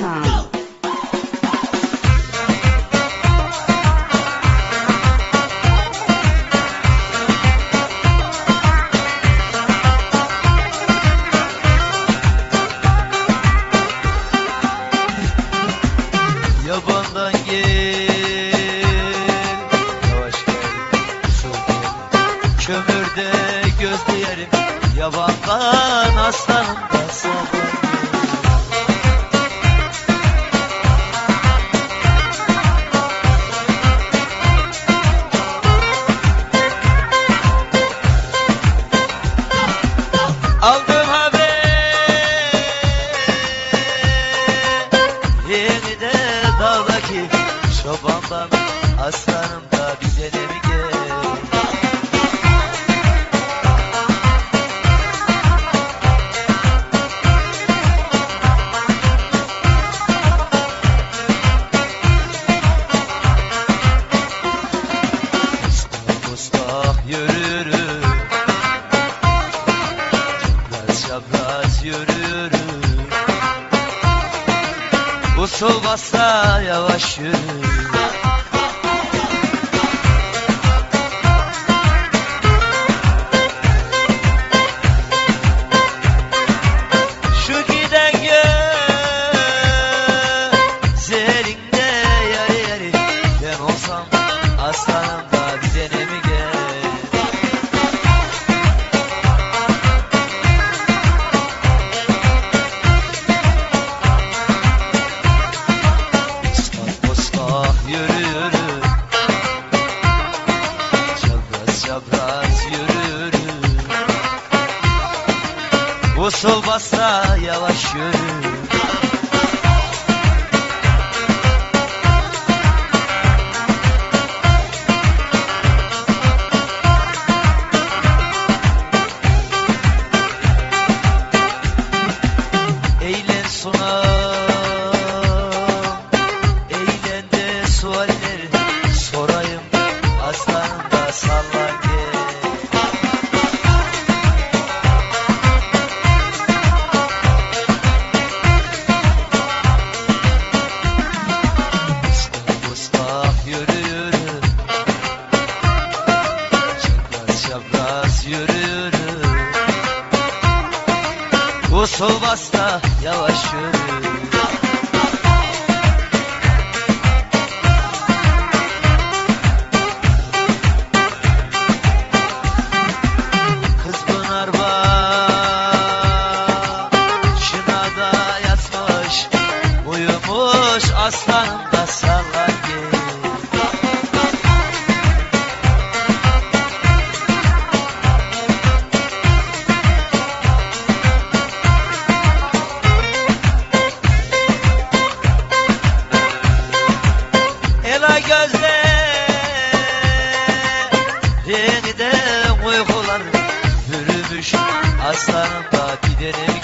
time. Yabandan gel Yavaş gel Usul gel Kömürde göz diyerim Yabandan aslanım da sana dağdaki Çobandan aslanım da bize de mi gel? Mustafa yürürüm. Çapraz çapraz yürürüm Usul bassa yavaş yürü aslanım yürürüm Çapraz çapraz yürürüm Usul yavaş yürü Usul basta yavaş yürü Aslanım da giderim